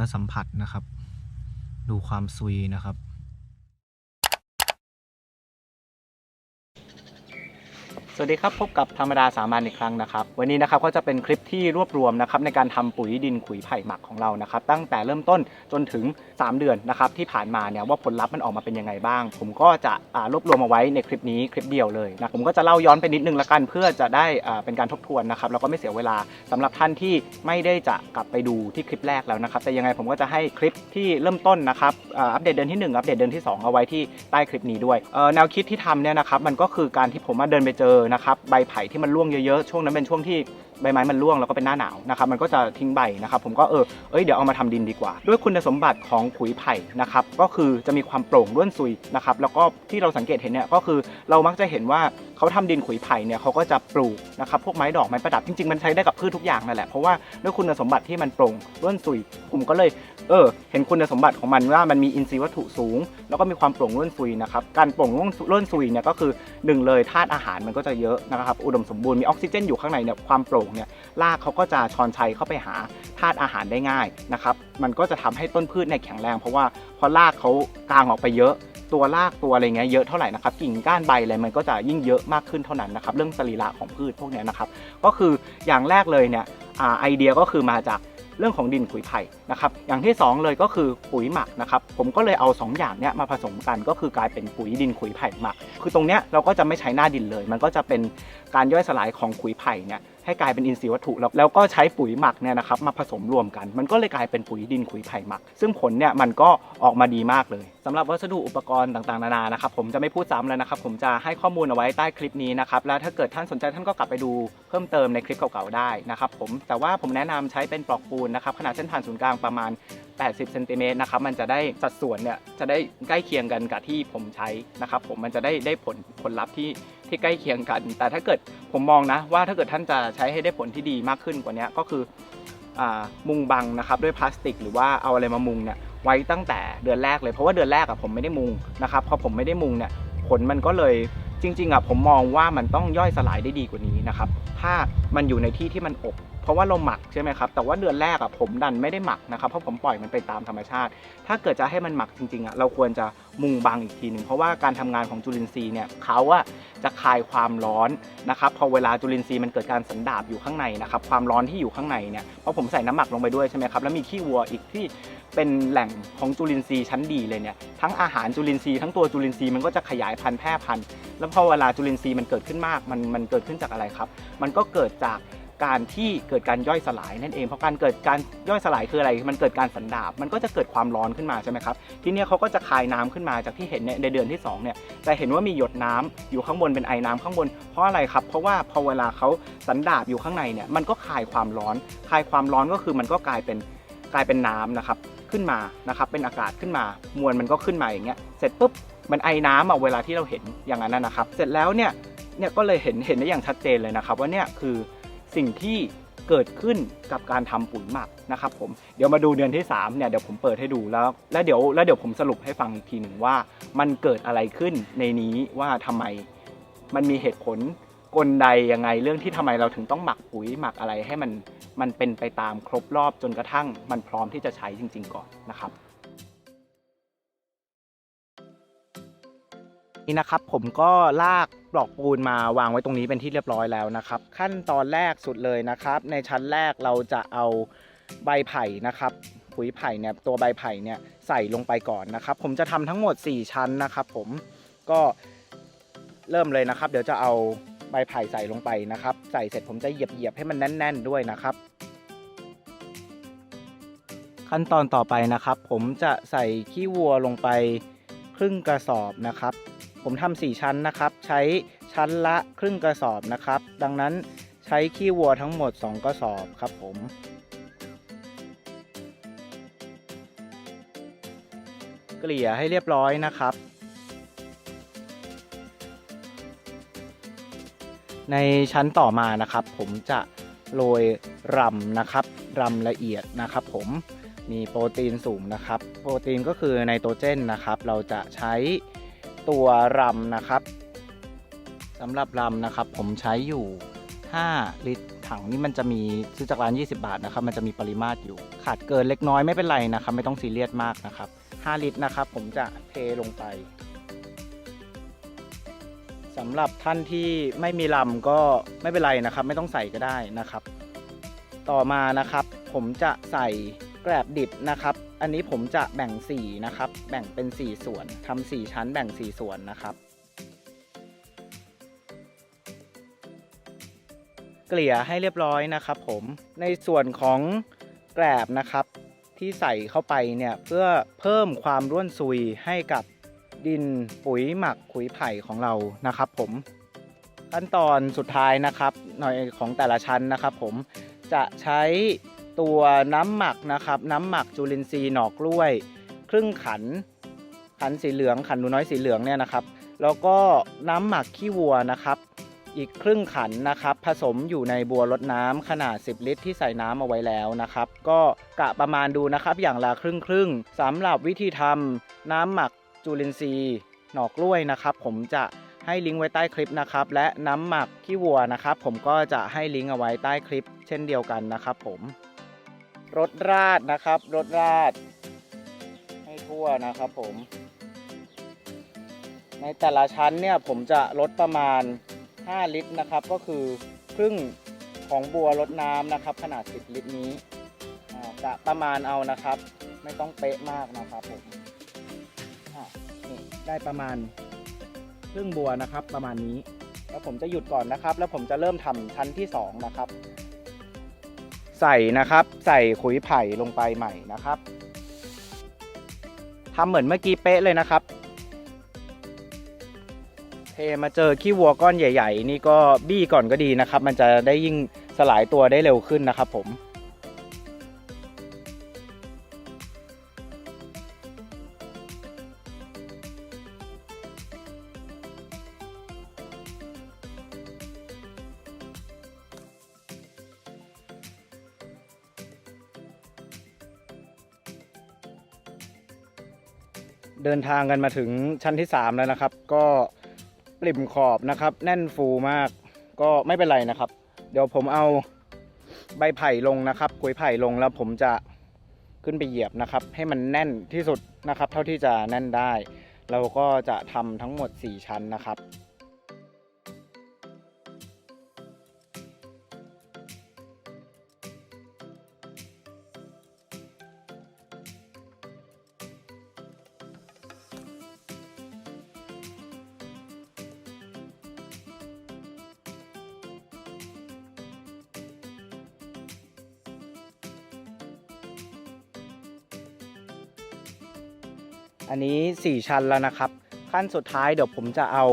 อสัมผัสนะครับ ดูความซุยนะครับ สวัสดีครับพบกับธรรมดาสามัญอีกครั้งนะครับ วันนี้นะครับก็จะเป็นคลิปที่รวบรวมนะครับในการทำปุ๋ยดินขุยไผ่หมักของเรานะครับ ตั้งแต่เริ่มต้นจนถึง 3 เดือนนะครับที่ผ่านมาเนี่ยว่าผลลัพธ์มันออกมาเป็นยังไงบ้าง ผมก็จะรวบรวมเอาไว้ในคลิปนี้คลิปเดียวเลยนะผมก็จะเล่าย้อนไปนิดนึงละกันเพื่อจะได้เป็นการทบทวนนะครับแล้วก็ไม่เสียเวลาสำหรับท่านที่ไม่ได้จะกลับไปดูที่คลิปแรกแล้วนะครับแต่ยังไงผมก็จะให้คลิปที่เริ่มต้นนะครับอัปเดตเดือนที่หนึ่งอัปเดตเดือนที่สองเอาไว้ที่ใต้คลิปนี้ด้วยแนวคิดที่ทำเนี่ยนะครับมันก็คือการที่ผมมาเดินไปเจอนะครับใบไผ่ที่มันร่วงเยอะๆช่วงนั้นเป็นช่วงที่ ใบไม้มันร่วงแล้วก็เป็นหน้าหนาวนะครับมันก็จะทิ้งใบนะครับผมก็เออเอ้ยเดี๋ยวเอามาทำดินดีกว่า ด้วยคุณสมบัติของขุยไผ่นะครับก็คือจะมีความโปร่งร่วนซุยนะครับแล้วก็ที่เราสังเกตเห็นเนี่ยก็คือเรามักจะเห็นว่าเขาทำดินขุยไผ่เนี่ยเขาก็จะปลูกนะครับพวกไม้ดอกไม้ประดับจริงๆมันใช้ได้กับพืชทุกอย่างนั่นแหละเพราะว่าด้วยคุณสมบัติที่มันโปร่งร่วนซุยผมก็เลยเออเห็นคุณสมบัติของมันว่ามันมีอินทรีย์วัตถุสูง แล้วก็มีความโปร่งร่วนซุยนะครับการโปร่งร่วนซุยเนี่ยก็คือหนึ่งเลยธาตุอาหารมันก็จะเยอะนะครับอุดมสมบูรณ์มีออกซิเจนอยู่ข้างในเนี่ยความโปร่งเนี่ยรากเขาก็จะชอนชัยเข้าไปหาธาตุอาหารได้ง่ายนะครับ มันก็จะทำให้ต้นพืชเนี่ยแข็งแรง เพราะว่าพอรากเขากางออกไปเยอะตัวรากตัวอะไรเงี้ยเยอะเท่าไหร่นะครับกิ่งก้านใบอะไรมันก็จะยิ่งเยอะมากขึ้นเท่านั้นนะครับเรื่องสรีระของพืชพวกนี้นะครับก็คืออย่างแรกเลยเนี่ยอไอเดียก็คือมาจากเรื่องของดินขุยไผ่นะครับอย่างที่สองเลยก็คือปุ๋ยหมักนะครับผมก็เลยเอาสองอย่างเนี้ยมาผสมกันก็คือกลายเป็นปุ๋ยดินขุยไผ่หมัก คือตรงเนี้ยเราก็จะไม่ใช้หน้าดินเลย มันก็จะเป็นการย่อยสลายของขุยไผ่เนี่ย ให้กลายเป็นอินทรีย์วัตถุแล้วแล้วก็ใช้ปุ๋ยหมักเนี่ยนะครับมาผสมรวมกัน มันก็เลยกลายเป็นปุ๋ยดินขุยไผ่หมัก ซึ่งผลเนี่ยมันก็ออกมาดีมากเลยสำหรับวัสดุอุปกรณ์ต่างๆนานานะครับผมจะไม่พูดซ้ำแล้วนะครับผมจะให้ข้อมูลเอาไว้ใต้คลิปนี้นะครับแล้วถ้าเกิดท่านสนใจท่านก็กลับไปดูเพิ่มเติมในคลิปเก่าๆได้นะครับผมแต่ว่าผมแนะนำใช้เป็นปลอกปูนนะครับขนาดเส้นผ่านศูนย์กลางประมาณ 80 เซนติเมตรนะครับมันจะได้สัดส่วนเนี่ยจะได้ใกล้เคียงกันกับที่ผมใช้นะครับผมมันจะได้ได้ผลผลลัพธ์ที่ ที่ใกล้เคียงกัน แต่ถ้าเกิดผมมองนะว่าถ้าเกิดท่านจะใช้ให้ได้ผลที่ดีมากขึ้นกว่านี้ก็คืออมุงบังนะครับด้วยพลาสติก หรือว่าเอาอะไรมามุงเนี่ยไว้ตั้งแต่เดือนแรกเลยเพราะว่าเดือนแรกอะผมไม่ได้มุงนะครับพอผมไม่ได้มุงเนี่ยผลมันก็เลยจริงๆอะผมมองว่ามันต้องย่อยสลายได้ดีกว่านี้นะครับถ้ามันอยู่ในที่ที่มันอบ ราะว่าเราหมักใช่ไหมครับแต่ว่าเดือนแรกอะผมดันไม่ได้หมักนะครับเพราะผมปล่อยมันไปตามธรรมชาติ ถ้าเกิดจะให้มันหมักจริงๆอะเราควรจะมุงบังอีกทีหนึ่งเพราะว่าการทำงานของจุลินทรีย์เนี่ยเขาอะจะคายความร้อนนะครับพอเวลาจุลินทรีย์มันเกิดการสันดาบอยู่ข้างในนะครับความร้อนที่อยู่ข้างในเนี่ยเพราะผมใส่น้ำหมักลงไปด้วยใช่ไหมครับแล้วมีขี้วัวอีกที่เป็นแหล่งของจุลินทรีย์ชั้นดีเลยเนี่ยทั้งอาหารจุลินทรีย์ทั้งตัวจุลินทรีย์มันก็จะขยายพันธุ์แพร่พันธุ์แล้วพอเวลาจุลินทรีย์มันเกิดขึ้นมากมันมันเกิดขึ้นจากอะไรครับ มันก็เกิดจาก การที่เกิดการย่อยสลายนั่นเองเพราะการเกิดการย่อยสลายคืออะไร มันเกิดการสันดาบมันก็จะเกิดความร้อนขึ้นมาใช่ไหมครับทีนี้เขาก็จะคายน้ำขึ้นมาจากที่เห็นในเดือนที่สองเนี่ยจะเห็นว่ามีหยดน้ำอยู่ข้างบนเป็นไอน้ำข้างบนเพราะอะไรครับ เพราะว่าพอเวลาเขาสันดาบอยู่ข้างในเนี่ยมันก็คายความร้อน คายความร้อนก็คือมันก็กลายเป็นกลายเป็นน้ำนะครับขึ้นมานะครับเป็นอากาศขึ้นมามวลมันก็ขึ้นมาอย่างเงี้ยเสร็จปุ๊บมันไอน้ำอะเวลาที่เราเห็นอย่างนั้นนะนะครับ เสร็จแล้วเนี่ยเนี่ยก็เลยเห็นเห็นได้อย่างชัดเจนเลยนะครับว่าเนี่ยคือ สิ่งที่เกิดขึ้นกับการทำปุ๋ยหมักนะครับผมเดี๋ยวมาดูเดือนที่3เนี่ยเดี๋ยวผมเปิดให้ดูแล้ว แล้วเดี๋ยวแล้วเดี๋ยวผมสรุปให้ฟังอีกทีหนึ่งว่า มันเกิดอะไรขึ้นในนี้ว่าทำไมมันมีเหตุผลกลใดยังไงเรื่องที่ทำไมเราถึงต้องหมักปุ๋ยหมักอะไรให้มันมันเป็นไปตามครบรอบจนกระทั่งมันพร้อมที่จะใช้จริง ๆ ก่อนนะครับ นี่นะครับผมก็ลากปลอกปูนมาวางไว้ตรงนี้เป็นที่เรียบร้อยแล้วนะครับ ขั้นตอนแรกสุดเลยนะครับ ในชั้นแรกเราจะเอาใบไผ่นะครับปุ๋ยไผ่เนี่ยตัวใบไผ่เนี่ยใส่ลงไปก่อนนะครับ ผมจะทำทั้งหมด 4 ชั้นนะครับ ผมก็เริ่มเลยนะครับ เดี๋ยวจะเอาใบไผ่ใส่ลงไปนะครับ ใส่เสร็จผมจะเหยียบเหยียบๆให้มันแน่น ๆ ด้วยนะครับ ขั้นตอนต่อไปนะครับ ผมจะใส่ขี้วัวลงไปครึ่งกระสอบนะครับ ผมทำสี่ชั้นนะครับ ใช้ชั้นละครึ่งกระสอบนะครับ ดังนั้นใช้ขี้วัวทั้งหมด 2 กระสอบครับผมเกลี่ยให้เรียบร้อยนะครับ ในชั้นต่อมานะครับ ผมจะโรยรำนะครับรำละเอียดนะครับ ผมมีโปรตีนสูงนะครับ โปรตีนก็คือไนโตรเจนนะครับ เราจะใช้ ตัวรำนะครับสำหรับรำนะครับ ผมใช้อยู่ 5 ลิตรถังนี่มันจะมีซื้อจากร้าน 20 บาทนะครับ มันจะมีปริมาตรอยู่ ขาดเกินเล็กน้อยไม่เป็นไรนะครับ ไม่ต้องซีเรียสมากนะครับ 5 ลิตรนะครับ ผมจะเทลงไปสำหรับท่านที่ไม่มีลำก็ไม่เป็นไรนะครับ ไม่ต้องใส่ก็ได้นะครับ ต่อมานะครับ ผมจะใส่ แกลบดิบนะครับ อันนี้ผมจะแบ่งสีนะครับ แบ่งเป็น 4 ส่วนทำ4ชั้นแบ่ง 4 ส่วนนะครับ เกลี่ยให้เรียบร้อยนะครับ ผม ในส่วนของแกลบนะครับ ที่ใส่เข้าไปเนี่ยเพื่อเพิ่มความร่วนซุยให้กับดินปุ๋ยหมักขุยไผ่ของเรานะครับ ผมขั้นตอนสุดท้ายนะครับหน่อยของแต่ละชั้นนะครับ ผมจะใช้ ตัวน้ำหมักนะครับ น้ำหมักจุลินทรีย์หนอกล้วย ครึ่งขัน ขันสีเหลืองขันหนูน้อยสีเหลืองเนี่ยนะครับ แล้วก็น้ำหมักขี้วัวนะครับ อีกครึ่งขันนะครับ ผสมอยู่ในบัวรดน้ำขนาด 10 ลิตร ที่ใส่น้ำเอาไว้แล้วนะครับ ก็กะประมาณดูนะครับ อย่างละครึ่งครึ่งสำหรับวิธีทำน้ำหมักจุลินทรีย์หนอกล้วยนะครับ ผมจะให้ลิงก์ไว้ใต้คลิปนะครับ และน้ำหมักขี้วัวนะครับ ผมก็จะให้ลิงก์เอาไว้ใต้คลิป เช่นเดียวกันนะครับผม รดราดนะครับรดราด ให้ทั่วนะครับผม ในแต่ละชั้นเนี่ยผมจะลดประมาณ 5 ลิตรนะครับ ก็คือครึ่งของบัวรดน้ำนะครับ ขนาด 10 ลิตรนี้จะประมาณเอานะครับ ไม่ต้องเป๊ะมากนะครับผมได้ประมาณครึ่งบัวนะครับ ประมาณนี้ แล้วผมจะหยุดก่อนนะครับ แล้วผมจะเริ่มทำชั้นที่ 2 นะครับ ใส่นะครับ ใส่ขุยไผ่ลงไปใหม่นะครับทำเหมือนเมื่อกี้เป๊ะเลยนะครับ เทมาเจอขี้วัวก้อนใหญ่ ๆ นี่ก็บี้ก่อนก็ดีนะครับ มันจะได้ยิ่งสลายตัวได้เร็วขึ้นนะครับผม เดินทางกันมาถึงชั้นที่ 3 แล้วนะครับ ก็ปริ่มขอบนะครับ แน่นฟูมาก ก็ไม่เป็นไรนะครับ เดี๋ยวผมเอาใบไผ่ลงนะครับกุยไผ่ลงแล้วผมจะขึ้นไปเหยียบนะครับ ให้มันแน่นที่สุดนะครับ เท่าที่จะแน่นได้ เราก็จะทำทั้งหมด 4 ชั้นนะครับ อันนี้ 4 ชั้นแล้วนะครับ ขั้นสุดท้ายเดี๋ยวผมจะเอา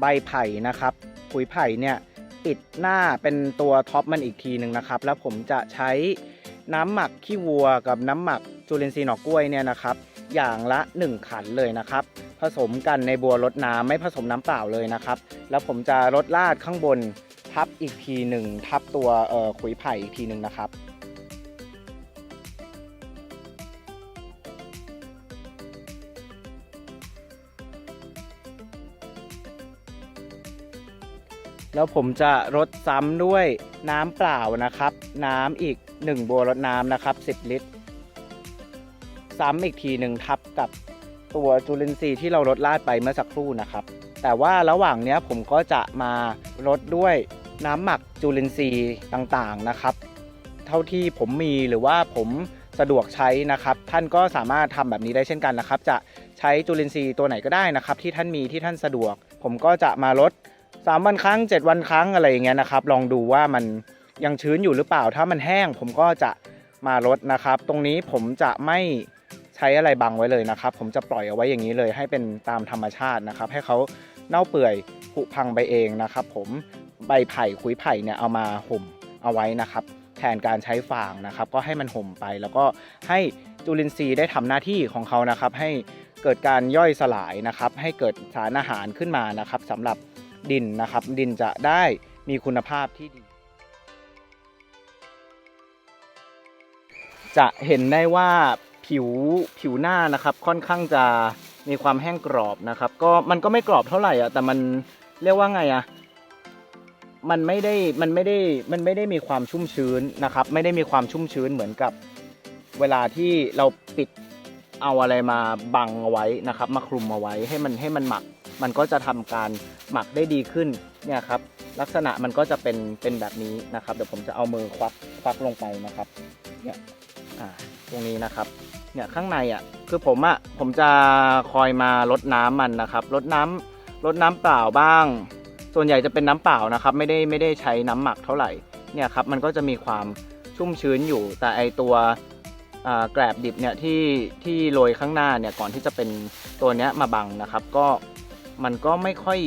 ใบไผ่นะครับขุยไผ่เนี่ยปิดหน้าเป็นตัวท็อปมันอีกทีหนึ่งนะครับ แล้วผมจะใช้น้ำหมักขี้วัวกับน้ำหมักจุลินทรีย์หนอกล้วยเนี่ยนะครับ อย่างละ 1 ขันเลยนะครับ ผสมกันในบัวรดน้ำไม่ผสมน้ำเปล่าเลยนะครับ แล้วผมจะรดราดข้างบนทับอีกทีหนึ่งทับตัวขุยไผ่อีกทีหนึ่งนะครับ แล้วผมจะรดซ้ำด้วยน้ำเปล่านะครับ น้ำอีก 1 บัวรดน้ำนะครับ 10 ลิตร ซ้ำอีกทีหนึ่งทับกับตัวจุลินทรีย์ที่เราลดราดไปเมื่อสักครู่นะครับ แต่ว่าระหว่างนี้ผมก็จะมารดด้วยน้ำหมักจุลินทรีย์ต่างๆนะครับ เท่าที่ผมมีหรือว่าผมสะดวกใช้นะครับ ท่านก็สามารถทำแบบนี้ได้เช่นกันนะครับ จะใช้จุลินทรีย์ตัวไหนก็ได้นะครับ ที่ท่านมีที่ท่านสะดวก ผมก็จะมาลด 3วันครั้ง7วันครั้งอะไรอย่างเงี้ยนะครับ ลองดูว่ามันยังชื้นอยู่หรือเปล่า ถ้ามันแห้งผมก็จะมาลดนะครับ ตรงนี้ผมจะไม่ใช้อะไรบังไว้เลยนะครับ ผมจะปล่อยเอาไว้อย่างนี้เลย ให้เป็นตามธรรมชาตินะครับ ให้เขาเน่าเปื่อยผุพังไปเองนะครับ ผมใบไผ่ขุยไผ่เนี่ยเอามาห่มเอาไว้นะครับ แทนการใช้ฟางนะครับ ก็ให้มันห่มไป แล้วก็ให้จุลินทรีย์ได้ทำหน้าที่ของเขานะครับ ให้เกิดการย่อยสลายนะครับ ให้เกิดสารอาหารขึ้นมานะครับสำหรับ ดินนะครับ ดินจะได้มีคุณภาพที่ดี จะเห็นได้ว่าผิวผิวหน้านะครับ ค่อนข้างจะมีความแห้งกรอบนะครับ ก็มันก็ไม่กรอบเท่าไหร่อะแต่มันเรียกว่าไงอะมันไม่ได้มันไม่ได้มันไม่ได้มีความชุ่มชื้นนะครับ ไม่ได้มีความชุ่มชื้นเหมือนกับเวลาที่เราปิด เอาอะไรมาบังเอาไว้นะครับ มาคลุมเอาไว้ให้มันให้มันหมัก มันก็จะทำการหมักได้ดีขึ้นเนี่ยครับลักษณะมันก็จะเป็นเป็นแบบนี้นะครับ เดี๋ยวผมจะเอามือควักควักลงไปนะครับเนี่ยอ่าตรงนี้นะครับเนี่ยข้างในอะคือผมอะผมจะคอยมาลดน้ำมันนะครับลดน้ำลดน้ำเปล่าบ้าง ส่วนใหญ่จะเป็นน้ำเปล่านะครับ ไม่ได้ไม่ได้ใช้น้ำหมักเท่าไหร่เนี่ยครับมันก็จะมีความชุ่มชื้นอยู่แต่ไอตัว แกลบดิบเนี่ยที่ที่โรยข้างหน้าเนี่ยก่อนที่จะเป็นตัวเนี้ยมาบังนะครับ ก็มันก็ไม่ค่อย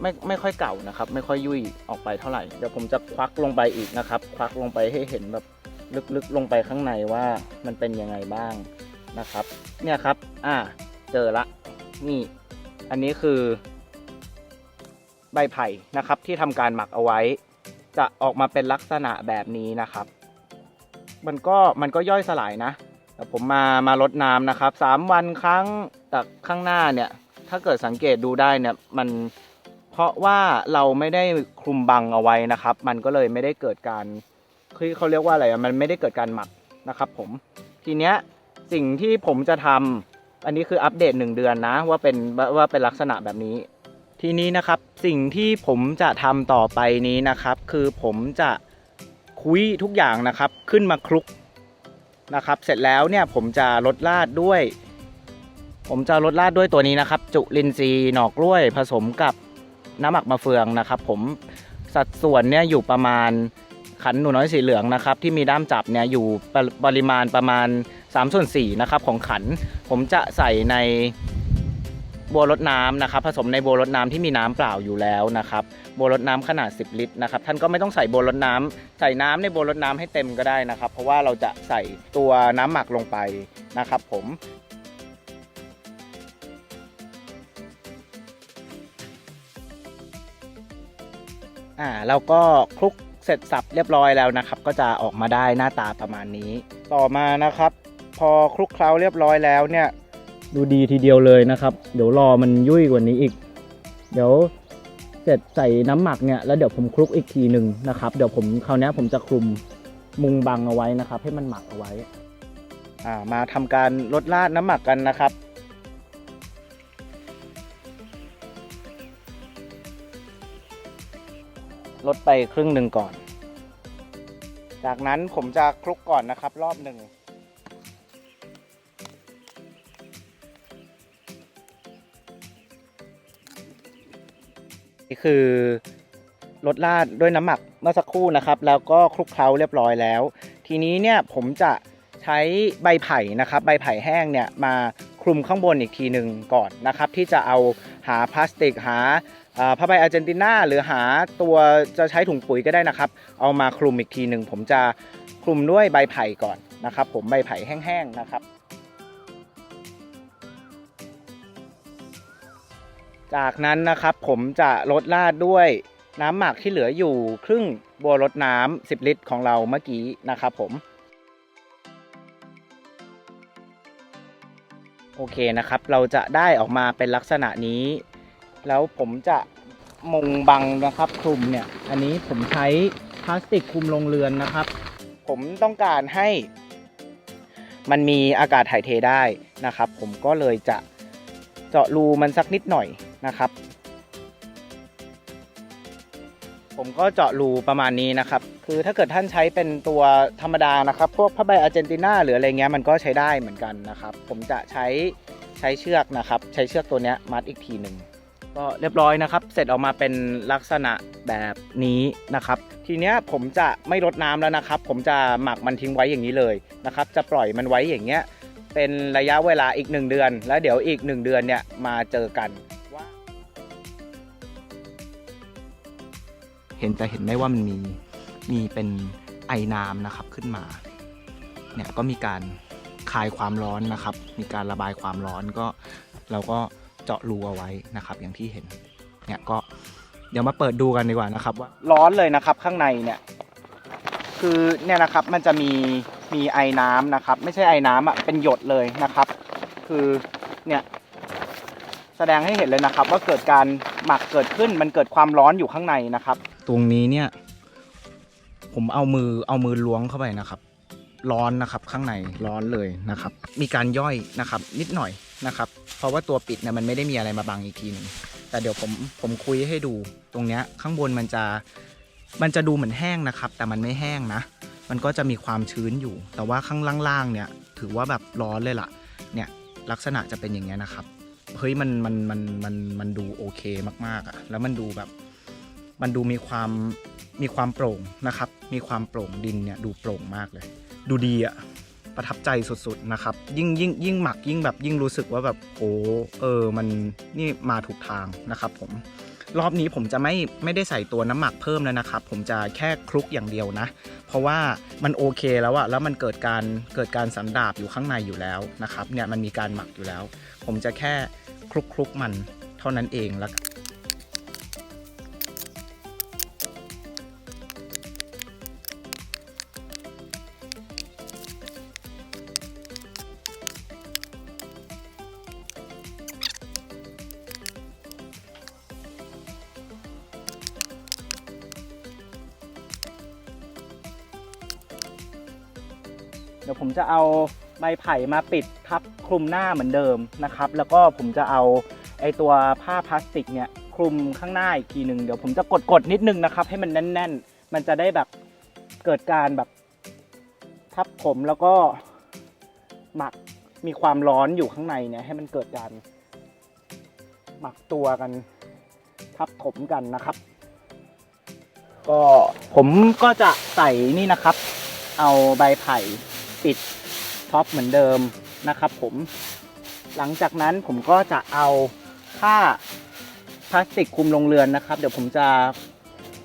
ไม่ไม่ค่อยเก่านะครับ ไม่ค่อยยุ่ยออกไปเท่าไหร่เดี๋ยวผมจะควักลงไปอีกนะครับ ควักลงไปให้เห็นแบบลึกๆลงไปข้างในว่ามันเป็นยังไงบ้างนะครับ เนี่ยครับ อ่า เจอละนี่ อันนี้คือ ใบไผ่นะครับ ที่ทำการหมักเอาไว้ จะออกมาเป็นลักษณะแบบนี้นะครับ มันก็มันก็ย่อยสลายนะ แต่ผมมามาลดน้ำนะครับสามวันครั้งแต่ข้างหน้าเนี่ย ถ้าเกิดสังเกตดูได้เนี่ยมันเพราะว่าเราไม่ได้คลุมบังเอาไว้นะครับ มันก็เลยไม่ได้เกิดการคือเขาเรียกว่าอะไรอะมันไม่ได้เกิดการหมักนะครับ ผมทีเนี้ยสิ่งที่ผมจะทำอันนี้คืออัปเดต 1 เดือนนะ ว่าเป็นว่าเป็นลักษณะแบบนี้ ทีนี้นะครับสิ่งที่ผมจะทำต่อไปนี้นะครับ คือผมจะ คุยทุกอย่างนะครับ ขึ้นมาคลุกนะครับ เสร็จแล้วเนี่ยผมจะลดราดด้วย ผมจะลดราดด้วยตัวนี้นะครับ จุลินทรีย์หนอกล้วย ผสมกับน้ำหมักมะเฟืองนะครับ ผมสัดส่วนเนี่ยอยู่ประมาณขันหนูน้อยสีเหลืองนะครับ ที่มีด้ามจับเนี่ยอยู่ปริปริมาณประมาณ3ส่วน4นะครับของขัน ผมจะใส่ในบัวรดน้ำนะครับ ผสมในบัวรดน้ำที่มีน้ำเปล่าอยู่แล้วนะครับ บัวรดน้ำขนาด 10 ลิตรนะครับท่านก็ไม่ต้องใส่บัวรดน้ำใส่น้ำในบัวรดน้ำให้เต็มก็ได้นะครับ เพราะว่าเราจะใส่ตัวน้ำหมักลงไปนะครับ ผมอ่าเราก็คลุกเสร็จสับเรียบร้อยแล้วนะครับ ก็จะออกมาได้หน้าตาประมาณนี้ ต่อมานะครับ พอคลุกเคล้าเรียบร้อยแล้วเนี่ย ดูดีทีเดียวเลยนะครับ เดี๋ยวรอมันยุ่ยกว่านี้อีก เดี๋ยว เสร็จใส่น้ำหมักเนี่ยแล้วเดี๋ยวผมคลุกอีกทีหนึ่งนะครับเดี๋ยวผมคราวนี้ผมจะคลุมมุงบังเอาไว้นะครับ ให้มันหมักเอาไว้อ่ามาทำการลดราดน้ำหมักกันนะครับลดไปครึ่งหนึ่งก่อน จากนั้นผมจะคลุกก่อนนะครับ รอบหนึ่ง นี่คือลดราดด้วยน้ำหมักเมื่อสักครู่นะครับ แล้วก็คลุกเคล้าเรียบร้อยแล้ว ทีนี้เนี่ยผมจะใช้ใบไผ่นะครับ ใบไผ่แห้งเนี่ยมาคลุมข้างบนอีกทีหนึ่งก่อนนะครับ ที่จะเอาหาพลาสติกหาอ่าผ้าใบอาร์เจนตินาหรือหาตัวจะใช้ถุงปุ๋ยก็ได้นะครับ เอามาคลุมอีกทีหนึ่งผมจะคลุมด้วยใบไผ่ก่อนนะครับ ผมใบไผ่แห้งๆนะครับ จากนั้นนะครับผมจะลดราดด้วยน้ำหมักที่เหลืออยู่ครึ่งบัวรดน้ำ10 ลิตรของเราเมื่อกี้นะครับผม โอเคนะครับ เราจะได้ออกมาเป็นลักษณะนี้ แล้วผมจะมุงบังนะครับคลุมเนี่ย อันนี้ผมใช้พลาสติกคลุมโรงเรือนนะครับ ผมต้องการให้ มันมีอากาศถ่ายเทได้นะครับ ผมก็เลยจะเจาะรูมันสักนิดหน่อย นะครับ ผมก็เจาะรูประมาณนี้นะครับ คือถ้าเกิดท่านใช้เป็นตัวธรรมดานะครับ พวกผ้าใบอาร์เจนตินาหรืออะไรเงี้ยมันก็ใช้ได้เหมือนกันนะครับ ผมจะใช้ใช้เชือกนะครับ ใช้เชือกตัวนี้มัดอีกทีหนึ่งก็เรียบร้อยนะครับ เสร็จออกมาเป็นลักษณะแบบนี้นะครับ ทีเนี้ยผมจะไม่รดน้ำแล้วนะครับ ผมจะหมักมันทิ้งไว้อย่างนี้เลยนะครับ จะปล่อยมันไว้อย่างเงี้ยเป็นระยะเวลาอีก 1 เดือน แล้วเดี๋ยวอีก 1 เดือนเนี่ยมาเจอกัน เห็นจะเห็นได้ว่ามันมีมีเป็นไอน้ำนะครับขึ้นมาเนี่ยก็มีการคลายความร้อนนะครับ มีการระบายความร้อนก็เราก็เจาะรูเอาไว้นะครับ อย่างที่เห็นเนี่ยก็เดี๋ยวมาเปิดดูกันดีกว่านะครับว่าร้อนเลยนะครับข้างในเนี่ยคือเนี่ยนะครับมันจะมีมีไอน้ำนะครับ ไม่ใช่ไอน้ำอะเป็นหยดเลยนะครับ คือเนี่ยแสดงให้เห็นเลยนะครับ ว่าเกิดการหมักเกิดขึ้นมันเกิดความร้อนอยู่ข้างในนะครับ ตรงนี้เนี่ย ผมเอามือเอามือล้วงเข้าไปนะครับ ร้อนนะครับข้างในร้อนเลยนะครับ มีการย่อยนะครับ นิดหน่อยนะครับ เพราะว่าตัวปิดเนี่ยมันไม่ได้มีอะไรมาบังอีกทีหนึ่งแต่เดี๋ยวผมผมคุยให้ดูตรงเนี้ยข้างบนมันจะมันจะดูเหมือนแห้งนะครับ แต่มันไม่แห้งนะ มันก็จะมีความชื้นอยู่ แต่ว่าข้างล่างๆเนี่ย ถือว่าแบบร้อนเลยล่ะ เนี่ยลักษณะจะเป็นอย่างเงี้ยนะครับ เฮ้ยมันมันมันมันมันดูโอเคมากๆอะ่ะ แล้วมันดูแบบ มันดูมีความมีความโปร่งนะครับ มีความโปร่งดินเนี่ยดูโปร่งมากเลย ดูดีอะประทับใจสุดๆนะครับ ยิ่งยิ่งยิ่งหมักยิ่งแบบยิ่งรู้สึกว่าแบบโอ้เออมันนี่มาถูกทางนะครับผมรอบนี้ผมจะไม่ไม่ได้ใส่ตัวน้ำหมักเพิ่มแล้วนะครับ ผมจะแค่คลุกอย่างเดียวนะ เพราะว่ามันโอเคแล้วอะแล้วมันเกิดการเกิดการสันดาบอยู่ข้างในอยู่แล้วนะครับเนี่ยมันมีการหมักอยู่แล้ว ผมจะแค่คลุกคลุกมันเท่านั้นเองแล้ว ดี๋ยวผมจะเอาใบไผ่มาปิดทับคลุมหน้าเหมือนเดิมนะครับ แล้วก็ผมจะเอาไอตัวผ้าพลาสติกเนี่ยคลุมข้างหน้าอีกทีหนึ่งเดี๋ยวผมจะกดกดๆนิดนึงนะครับ ให้มันแน่น ๆ มันจะได้แบบเกิดการแบบทับผมแล้วก็หมักมีความร้อนอยู่ข้างในเนี่ยให้มันเกิดการหมักตัวกัน ทับถมกันนะครับ ก็ผมก็จะใส่นี่นะครับ เอาใบไผ่ ปิดท็อปเหมือนเดิมนะครับผมหลังจากนั้นผมก็จะเอาผ้าพลาสติกคลุมโรงเรือนนะครับ เดี๋ยวผมจะ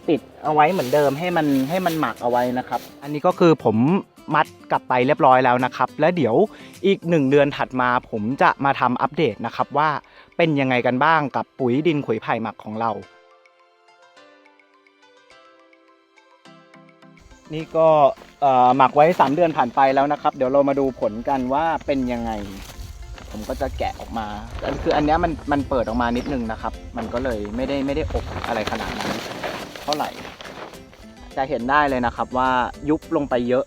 ปิดเอาไว้เหมือนเดิมให้มันให้มันหมักเอาไว้นะครับ อันนี้ก็คือผมมัดกลับไปเรียบร้อยแล้วนะครับ และเดี๋ยวอีกหนึ่งเดือนถัดมาผมจะมาทำอัปเดตนะครับว่าเป็นยังไงกันบ้างกับปุ๋ยดินขุยไผ่หมักของเรา นี่ก็หมักไว้ 3 เดือนผ่านไปแล้วนะครับ เดี๋ยวเรามาดูผลกันว่าเป็นยังไง ผมก็จะแกะออกมาคืออันนี้มันมันเปิดออกมานิดนึงนะครับ มันก็เลยไม่ได้ไม่ได้อบอะไรขนาดนั้นเท่าไหร่ จะเห็นได้เลยนะครับว่ายุบลงไปเยอะ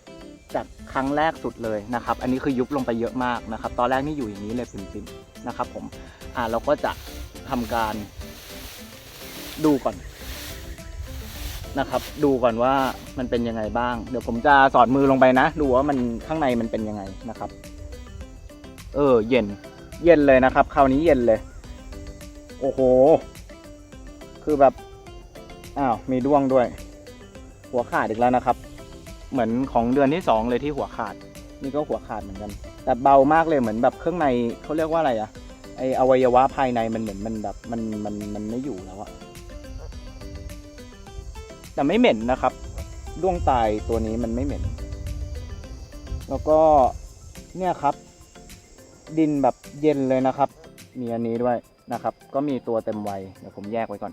จากครั้งแรกสุดเลยนะครับ อันนี้คือยุบลงไปเยอะมากนะครับ ตอนแรกนี่อยู่อย่างนี้เลยปิ่มๆนะครับ ผมอ่าเราก็จะทำการดูก่อน นะครับ ดูก่อนว่ามันเป็นยังไงบ้าง เดี๋ยวผมจะสอดมือลงไปนะ ดูว่ามันข้างในมันเป็นยังไงนะครับ เออ เย็น เย็นเลยนะครับ คราวนี้เย็นเลย โอ้โห คือแบบ อ้าว มีด้วงด้วย หัวขาดอีกแล้วนะครับ เหมือนของเดือนที่สองเลยที่หัวขาด นี่ก็หัวขาดเหมือนกัน แต่เบามากเลยเหมือนแบบเครื่องในเขาเรียกว่าอะไรอะไออวัยวะภายในมันเหมือนมันแบบมันมันมันไม่อยู่แล้วอะ แต่ไม่เหม็นนะครับด้วงตายตัวนี้มันไม่เหม็น แล้วก็เนี่ยครับ ดินแบบเย็นเลยนะครับ มีอันนี้ด้วยนะครับ ก็มีตัวเต็มวัยเดี๋ยวผมแยกไว้ก่อน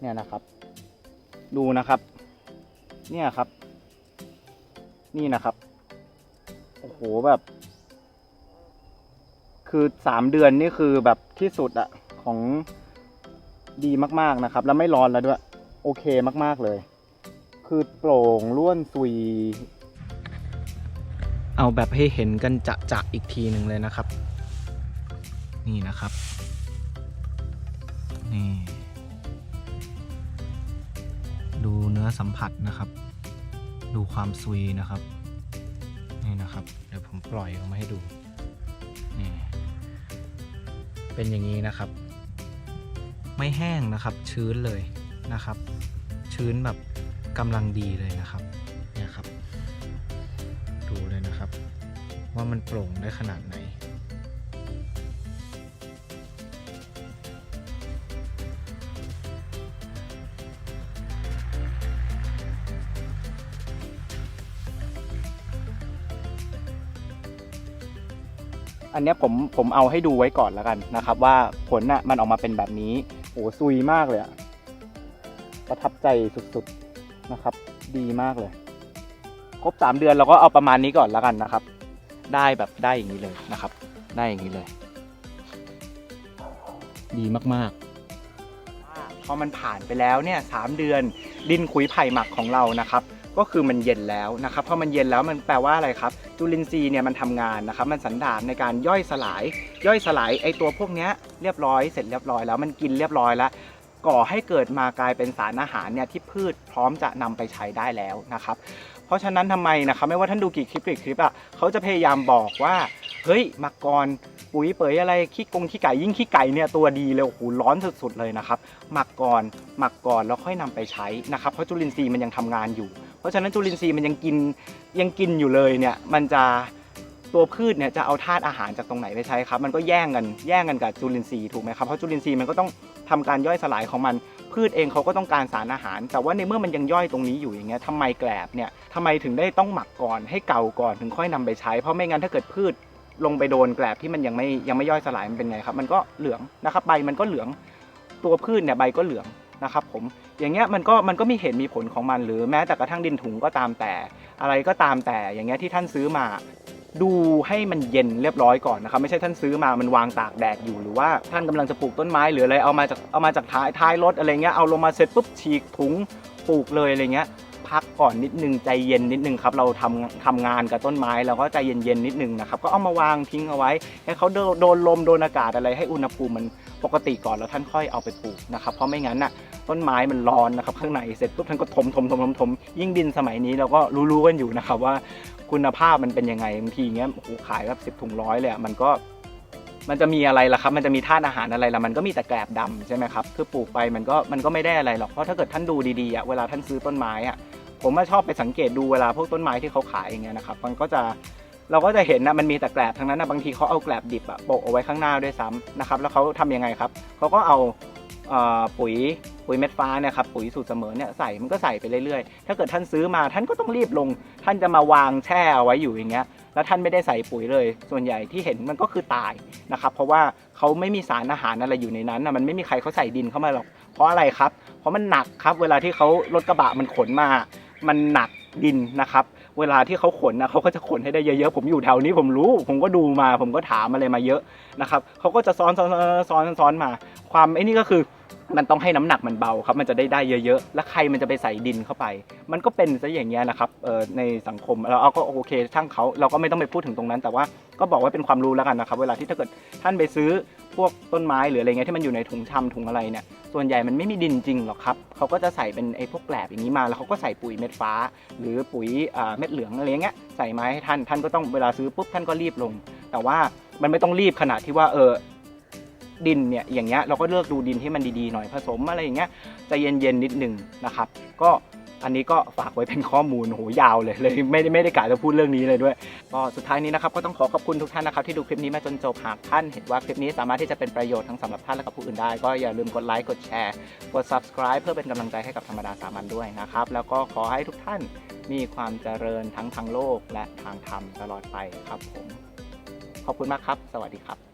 เนี่ยนะครับ ดูนะครับ เนี่ยครับ นี่นะครับโอ้โหแบบ คือสามเดือนนี่คือแบบที่สุดอะของ ดีมากๆนะครับ แล้วไม่ร้อนแล้วด้วย โอเคมากๆเลย คือโปร่งล้วนซุย เอาแบบให้เห็นกันจะจะอีกทีหนึ่งเลยนะครับ นี่นะครับ นี่ ดูเนื้อสัมผัสนะครับ ดูความซุยนะครับ นี่นะครับ เดี๋ยวผมปล่อยออกมาให้ดู นี่ เป็นอย่างนี้นะครับ ไม่แห้งนะครับ ชื้นเลยนะครับ ชื้นแบบกำลังดีเลยนะครับเนี่ยครับ ดูเลยนะครับ ว่ามันโปร่งได้ขนาดไหนอันนี้ผมผมเอาให้ดูไว้ก่อนแล้วกันนะครับ ว่าผลน่ะมันออกมาเป็นแบบนี้ โอ้ซุยมากเลยอะประทับใจสุดๆนะครับ ดีมากเลย ครบสามเดือนเราก็เอาประมาณนี้ก่อนแล้วกันนะครับ ได้แบบได้อย่างนี้เลยนะครับ ได้อย่างนี้เลย ดีมากๆพอมันผ่านไปแล้วเนี่ยสามเดือนดินขุยไผ่หมักของเรานะครับ ก็คือมันเย็นแล้วนะครับพอมันเย็นแล้วมันแปลว่าอะไรครับจุลินทรีย์เนี่ยมันทำงานนะครับมันสันดานในการย่อยสลาย ย่อยสลายไอตัวพวกเนี้ยเรียบร้อยเสร็จเรียบร้อยแล้วมันกินเรียบร้อยแล้วก่อให้เกิดมากลายเป็นสารอาหารเนี่ยที่พืชพร้อมจะนำไปใช้ได้แล้วนะครับ เพราะฉะนั้นทำไมนะครับไม่ว่าท่านดูกี่คลิปกี่คลิปอะเขาจะพยายามบอกว่าเฮ้ยมักกรปุ๋ยเป๋ยอะไรขี้กงขี้ไก่ยิ่งขี้ไก่เนี่ยตัวดีเลยโอ้โหร้อนสุดๆเลยนะครับหมักก่อนหมักก่อนแล้วค่อยนำไปใช้นะครับเพราะจุลินทรีย์มันยังทำงานอยู่ เพราะฉะนั้นจุลินทรีย์มันยังกินยังกินอยู่เลยเนี่ยมันจะตัวพืชเนี่ยจะเอาธาตุอาหารจากตรงไหนไปใช้ครับ มันก็แย่งกันแย่งกันกับจุลินทรีย์ถูกไหมครับเพราะจุลินทรีย์มันก็ต้องทำการย่อยสลายของมัน พืชเองเขาก็ต้องการสารอาหาร แต่ว่าในเมื่อมันยังย่อยตรงนี้อยู่อย่างเงี้ยทำไมแกลบเนี่ยทำไมถึงได้ต้องหมักก่อนให้เก่าก่อนถึงค่อยนำไปใช้ เพราะไม่งั้นถ้าเกิดพืชลงไปโดนแกลบที่มันยังไม่ยังไม่ย่อยสลายมันเป็นไงครับ มันก็เหลืองนะครับใบมันก็เหลือง ตัวพืชเนี่ยใบก็เหลือง นะครับผมอย่างเงี้ยมันก็มันก็มีเหตุมีผลของมัน หรือแม้แต่กระทั่งดินถุงก็ตามแต่ อะไรก็ตามแต่อย่างเงี้ยที่ท่านซื้อมา ดูให้มันเย็นเรียบร้อยก่อนนะครับไม่ใช่ท่านซื้อมามันวางตากแดดอยู่หรือว่าท่านกำลังจะปลูกต้นไม้หรืออะไรเอามาจากเอามาจากท้ายท้ายรถอะไรเงี้ยเอาลงมาเสร็จปุ๊บฉีกถุงปลูกเลยอะไรเงี้ยพักก่อนนิดนึงใจเย็นนิดนึงครับเราทำทำงานกับต้นไม้เราก็ใจเย็นๆนิดนึงนะครับก็เอามาวางทิ้งเอาไว้ ให้เขาโดนโดนลมโดนอากาศอะไรให้อุณหภูมิมันปกติก่อนแล้วท่านค่อยเอาไปปลูกนะครับเพราะไม่งั้นน่ะ ต้นไม้มันร้อนนะครับข้างในเสร็จปุ๊บท่านก็ถมถมถมถมถมยิ่งดินสมัยนี้เราก็รู้ๆกันอยู่นะครับว่าคุณภาพมันเป็นยังไงบางทีเงี้ยโอ้โหขายแบบสิบถุงร้อยเลยอะมันก็มันจะมีอะไรล่ะครับ มันจะมีธาตุอาหารอะไรล่ะ มันก็มีแต่แกลบดำใช่ไหมครับ คือปลูกไปมันก็มันก็ไม่ได้อะไรหรอก เพราะถ้าเกิดท่านดูดีๆอะเวลาท่านซื้อต้นไม้อะผมว่าชอบไปสังเกตดูเวลาพวกต้นไม้ที่เขาขายอย่างเงี้ยนะครับ มันก็จะเราก็จะเห็นนะมันมีแต่แกลบทั้งนั้นนะบางทีเขาเอาแกลบดิบอะโปะเอาไว้ข้างหน้าด้วยซ้ำนะครับ แล้วเขาทำยังไงครับ เขาก็เอาปุ๋ย ปุ๋ยเม็ดฟ้าเนี่ยครับปุ๋ยสูตรเสมอเนี่ยใส่มันก็ใส่ไปเรื่อยๆ ถ้าเกิดท่านซื้อมาท่านก็ต้องรีบลง ท่านจะมาวางแช่เอาไว้อยู่อย่างเงี้ยแล้วท่านไม่ได้ใส่ปุ๋ยเลย ส่วนใหญ่ที่เห็นมันก็คือตายนะครับเพราะว่าเขาไม่มีสารอาหารอะไรอยู่ในนั้นนะมันไม่มีใครเขาใส่ดินเข้ามาหรอก เพราะอะไรครับ เพราะมันหนักครับเวลาที่เขารถกระบะมันขนมา มันหนักดินนะครับเวลาที่เขาขนนะเขาก็จะขนให้ได้เยอะๆผมอยู่แถวนี้ผมรู้ ผมก็ดูมา ผมก็ถามอะไรมาเยอะนะครับเขาก็จะซ้อนซ้อนซ้อนซ้อนมา ความไอ้นี่ก็คือ มันต้องให้น้ำหนักมันเบาครับ มันจะได้ได้เยอะๆ แล้วใครมันจะไปใส่ดินเข้าไป มันก็เป็นซะอย่างเงี้ยนะครับเอ่อในสังคมเราเอาก็โอเคช่างเขาเราก็ไม่ต้องไปพูดถึงตรงนั้น แต่ว่าก็บอกไว้เป็นความรู้แล้วกันนะครับ เวลาที่ถ้าเกิดท่านไปซื้อพวกต้นไม้หรืออะไรเงี้ยที่มันอยู่ในถุงชำถุงอะไรเนี่ยส่วนใหญ่มันไม่มีดินจริงหรอกครับเขาก็จะใส่เป็นไอ้พวกแกลบอย่างนี้มาแล้วเขาก็ใส่ปุ๋ยเม็ดฟ้า หรือปุ๋ยอ่าเม็ดเหลืองอะไรเงี้ยใส่มาให้ท่านท่านก็ต้องเวลาซื้อปุ๊บท่านก็รีบลง แต่ว่ามันไม่ต้องรีบขนาดที่ว่าเออ ดินเนี่ยอย่างเงี้ยเราก็เลือกดูดินที่มันดีๆหน่อยผสมอะไรอย่างเงี้ยใจเย็นๆนิดหนึ่งนะครับ ก็อันนี้ก็ฝากไว้เป็นข้อมูลโหยาวเลยเลยไม่ได้ไม่ได้กะจะพูดเรื่องนี้เลยด้วยก็สุดท้ายนี้นะครับก็ต้องขอขอบคุณทุกท่านนะครับที่ดูคลิปนี้มาจนจบหากท่านเห็นว่าคลิปนี้สามารถที่จะเป็นประโยชน์ทั้งสำหรับท่านและกับผู้อื่นได้ ก็อย่าลืมกดไลค์กดแชร์กด subscribe เพื่อเป็นกำลังใจให้กับธรรมดาสามัญด้วยนะครับแล้วก็ขอให้ทุกท่านมีความเจริญทั้งทางโลกและทางธรรมตลอดไปครับผมขอบคุณมากครับ สวัสดีครับ